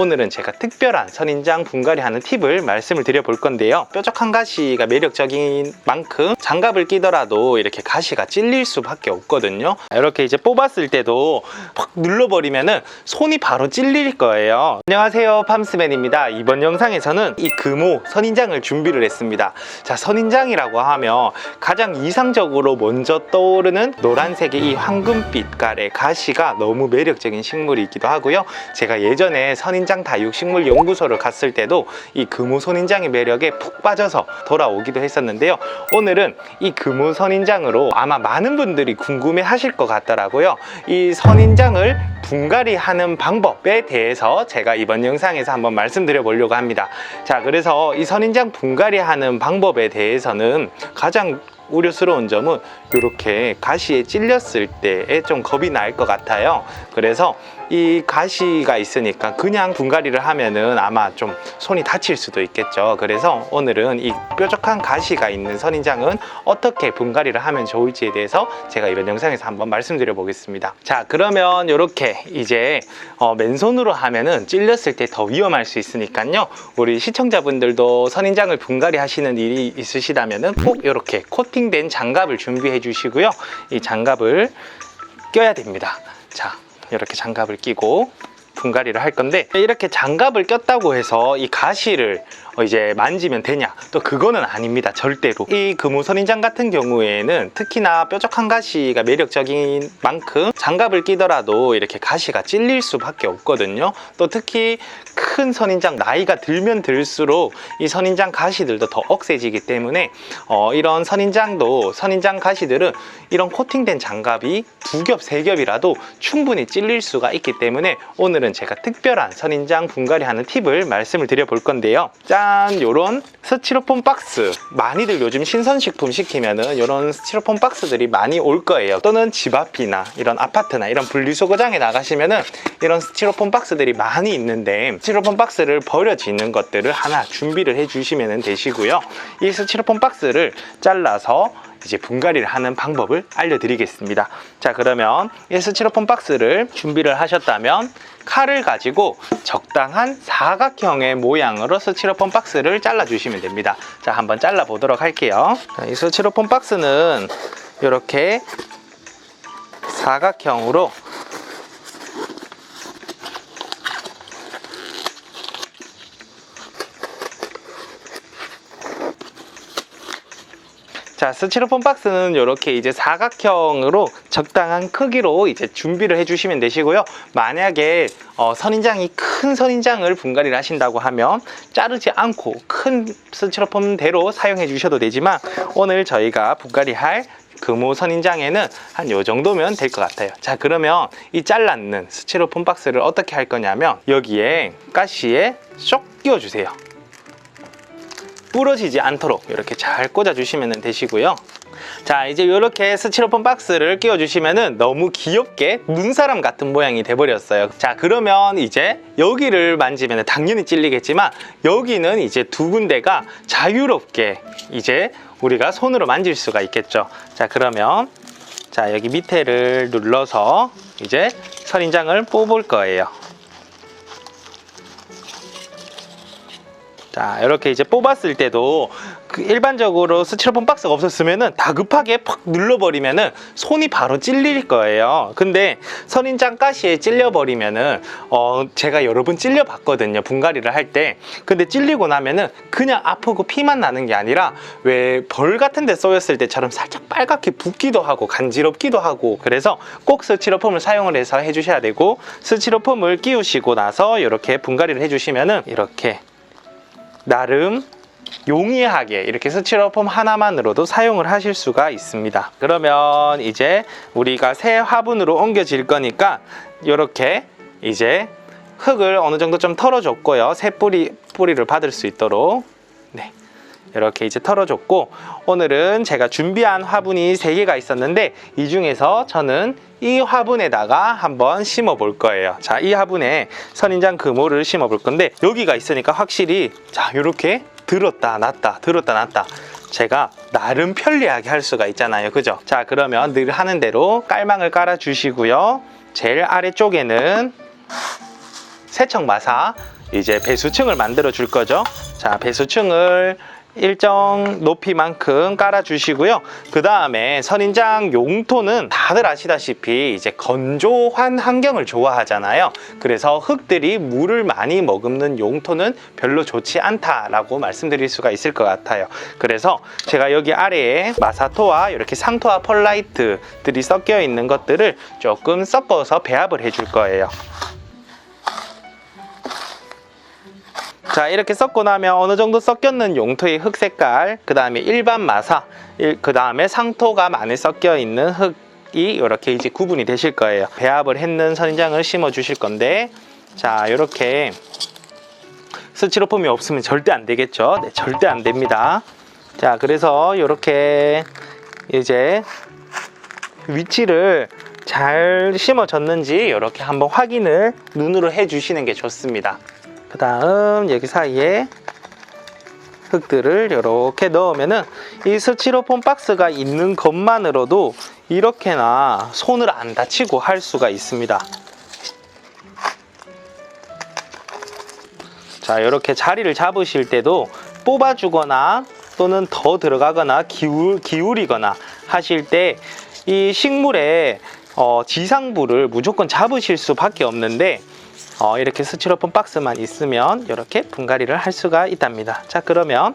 오늘은 제가 특별한 선인장 분갈이 하는 팁을 말씀을 드려 볼 건데요. 뾰족한 가시가 매력적인 만큼 장갑을 끼더라도 이렇게 가시가 찔릴 수밖에 없거든요. 이렇게 이제 뽑았을 때도 팍 눌러버리면은 손이 바로 찔릴 거예요. 안녕하세요. 팜스맨입니다. 이번 영상에서는 이 금호 선인장을 준비를 했습니다. 자, 선인장이라고 하면 가장 이상적으로 먼저 떠오르는 노란색의 이 황금빛 깔의 가시가 너무 매력적인 식물이기도 하고요. 제가 예전에 선인장 다육식물 연구소를 갔을 때도 이 금호 선인장의 매력에 푹 빠져서 돌아오기도 했었는데요. 오늘은 이 금호 선인장으로 아마 많은 분들이 궁금해 하실 것 같더라고요. 이 선인장을 분갈이 하는 방법에 대해서 제가 이번 영상에서 한번 말씀드려 보려고 합니다. 자, 그래서 이 선인장 분갈이 하는 방법에 대해서는 가장 우려스러운 점은 이렇게 가시에 찔렸을 때에 좀 겁이 날 것 같아요. 그래서 이 가시가 있으니까 그냥 분갈이를 하면은 아마 좀 손이 다칠 수도 있겠죠. 그래서 오늘은 이 뾰족한 가시가 있는 선인장은 어떻게 분갈이를 하면 좋을지에 대해서 제가 이번 영상에서 한번 말씀드려 보겠습니다. 자, 그러면 이렇게 이제 어, 맨손으로 하면은 찔렸을 때 더 위험할 수 있으니까요. 우리 시청자분들도 선인장을 분갈이 하시는 일이 있으시다면은 꼭 이렇게 코팅된 장갑을 준비해 주시고요. 이 장갑을 껴야 됩니다. 자, 이렇게 장갑을 끼고 분갈이를 할 건데 이렇게 장갑을 꼈다고 해서 이 가시를 어, 이제 만지면 되냐? 또 그거는 아닙니다 절대로. 이 금우선인장 같은 경우에는 특히나 뾰족한 가시가 매력적인 만큼 장갑을 끼더라도 이렇게 가시가 찔릴 수밖에 없거든요. 또 특히 큰 선인장 나이가 들면 들수록 이 선인장 가시들도 더 억세지기 때문에 어, 이런 선인장도 선인장 가시들은 이런 코팅된 장갑이 두 겹, 세 겹이라도 충분히 찔릴 수가 있기 때문에 오늘은 제가 특별한 선인장 분갈이 하는 팁을 말씀을 드려 볼 건데요. 짠! 요런 스티로폼 박스. 많이들 요즘 신선식품 시키면은 요런 스티로폼 박스들이 많이 올 거예요. 또는 집 앞이나 이런 아파트나 이런 분리수거장에 나가시면은 이런 스티로폼 박스들이 많이 있는데 스티로폼 박스를 버려지는 것들을 하나 준비를 해 주시면 되시고요. 이 스티로폼 박스를 잘라서 이제 분갈이를 하는 방법을 알려드리겠습니다. 자, 그러면 이 스티로폼 박스를 준비를 하셨다면 칼을 가지고 적당한 사각형의 모양으로 스티로폼 박스를 잘라주시면 됩니다. 자, 한번 잘라 보도록 할게요. 자, 이 스티로폼 박스는 이렇게 사각형으로 자, 스티로폼 박스는 이렇게 이제 사각형으로 적당한 크기로 이제 준비를 해주시면 되시고요. 만약에 어, 선인장이 큰 선인장을 분갈이를 하신다고 하면 자르지 않고 큰 스티로폼대로 사용해 주셔도 되지만 오늘 저희가 분갈이 할 금호 선인장에는 한 요 정도면 될 것 같아요. 자, 그러면 이 잘랐는 스티로폼 박스를 어떻게 할 거냐면 여기에 가시에 쏙 끼워주세요. 부러지지 않도록 이렇게 잘 꽂아주시면 되시고요. 자 이제 이렇게 스티로폼 박스를 끼워주시면은 너무 귀엽게 눈사람 같은 모양이 돼버렸어요. 자 그러면 이제 여기를 만지면 당연히 찔리겠지만 여기는 이제 두 군데가 자유롭게 이제 우리가 손으로 만질 수가 있겠죠. 자 그러면 자 여기 밑에를 눌러서 이제 선인장을 뽑을 거예요 자 이렇게 이제 뽑았을 때도 그 일반적으로 스티로폼 박스가 없었으면은 다급하게 팍 눌러버리면은 손이 바로 찔릴 거예요. 근데 선인장 가시에 찔려버리면은 어 제가 여러 번 찔려봤거든요 분갈이를 할 때. 근데 찔리고 나면은 그냥 아프고 피만 나는 게 아니라 왜 벌 같은 데 쏘였을 때처럼 살짝 빨갛게 붓기도 하고 간지럽기도 하고 그래서 꼭 스티로폼을 사용을 해서 해주셔야 되고 스티로폼을 끼우시고 나서 이렇게 분갈이를 해주시면은 이렇게 나름 용이하게 이렇게 스티로폼 하나만으로도 사용을 하실 수가 있습니다. 그러면 이제 우리가 새 화분으로 옮겨질 거니까 이렇게 이제 흙을 어느 정도 좀 털어줬고요. 새 뿌리, 뿌리를 받을 수 있도록. 네. 이렇게 이제 털어줬고 오늘은 제가 준비한 화분이 3개가 있었는데 이 중에서 저는 이 화분에다가 한번 심어 볼 거예요. 자 이 화분에 선인장 금호를 심어 볼 건데 여기가 있으니까 확실히 자 이렇게 들었다 놨다 들었다 놨다. 제가 나름 편리하게 할 수가 있잖아요. 그죠? 자 그러면 늘 하는 대로 깔망을 깔아 주시고요. 제일 아래쪽에는 세척마사 이제 배수층을 만들어 줄 거죠. 자, 배수층을 일정 높이만큼 깔아 주시고요. 그 다음에 선인장 용토는 다들 아시다시피 이제 건조한 환경을 좋아하잖아요. 그래서 흙들이 물을 많이 머금는 용토는 별로 좋지 않다라고 말씀드릴 수가 있을 것 같아요. 그래서 제가 여기 아래에 마사토와 이렇게 상토와 펄라이트들이 섞여 있는 것들을 조금 섞어서 배합을 해줄 거예요. 자 이렇게 섞고 나면 어느 정도 섞였는 용토의 흙 색깔 그 다음에 일반 마사 그 다음에 상토가 많이 섞여 있는 흙이 이렇게 이제 구분이 되실 거예요. 배합을 했는 선인장을 심어 주실 건데 자 이렇게 스티로폼이 없으면 절대 안 되겠죠? 네, 절대 안 됩니다. 자 그래서 이렇게 이제 위치를 잘 심어졌는지 이렇게 한번 확인을 눈으로 해 주시는 게 좋습니다 그 다음 여기 사이에 흙들을 이렇게 넣으면은 이 스티로폼 박스가 있는 것만으로도 이렇게나 손을 안 다치고 할 수가 있습니다. 자, 이렇게 자리를 잡으실 때도 뽑아주거나 또는 더 들어가거나 기울, 기울이거나 하실 때 이 식물의 어, 지상부를 무조건 잡으실 수밖에 없는데 어, 이렇게 스티로폼 박스만 있으면 이렇게 분갈이를 할 수가 있답니다. 자, 그러면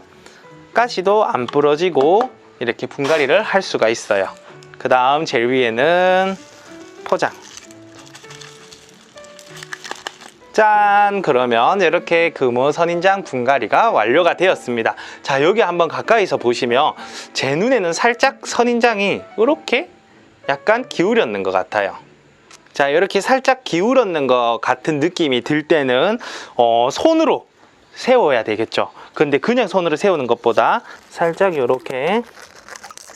가시도 안 부러지고 이렇게 분갈이를 할 수가 있어요. 그 다음 제일 위에는 포장. 짠! 그러면 이렇게 금호 선인장 분갈이가 완료가 되었습니다. 자, 여기 한번 가까이서 보시면 제 눈에는 살짝 선인장이 이렇게 약간 기울였는 것 같아요. 자 이렇게 살짝 기울었는 것 같은 느낌이 들 때는 어, 손으로 세워야 되겠죠. 근데 그냥 손으로 세우는 것보다 살짝 이렇게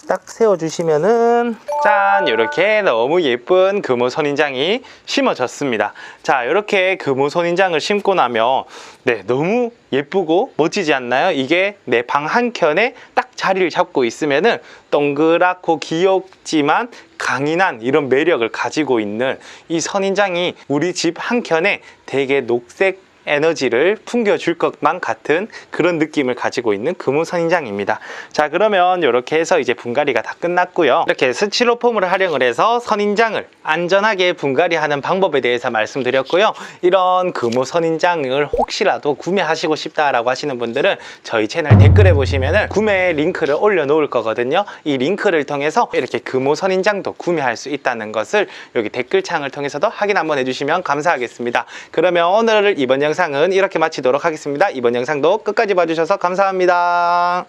딱 세워주시면은 짠! 이렇게 너무 예쁜 금호 선인장이 심어졌습니다. 자 이렇게 금호 선인장을 심고 나면 네 너무 예쁘고 멋지지 않나요? 이게 내 방 한켠에 딱 자리를 잡고 있으면은 동그랗고 귀엽지만 강인한 이런 매력을 가지고 있는 이 선인장이 우리 집 한켠에 되게 녹색 에너지를 풍겨줄 것만 같은 그런 느낌을 가지고 있는 금호 선인장입니다. 자 그러면 이렇게 해서 이제 분갈이가 다 끝났고요. 이렇게 스티로폼을 활용을 해서 선인장을 안전하게 분갈이하는 방법에 대해서 말씀드렸고요. 이런 금호 선인장을 혹시라도 구매하시고 싶다라고 하시는 분들은 저희 채널 댓글에 보시면은 구매 링크를 올려놓을 거거든요. 이 링크를 통해서 이렇게 금호 선인장도 구매할 수 있다는 것을 여기 댓글창을 통해서도 확인 한번 해주시면 감사하겠습니다. 그러면 오늘 이번 영상은 이렇게 마치도록 하겠습니다. 이번 영상도 끝까지 봐주셔서 감사합니다.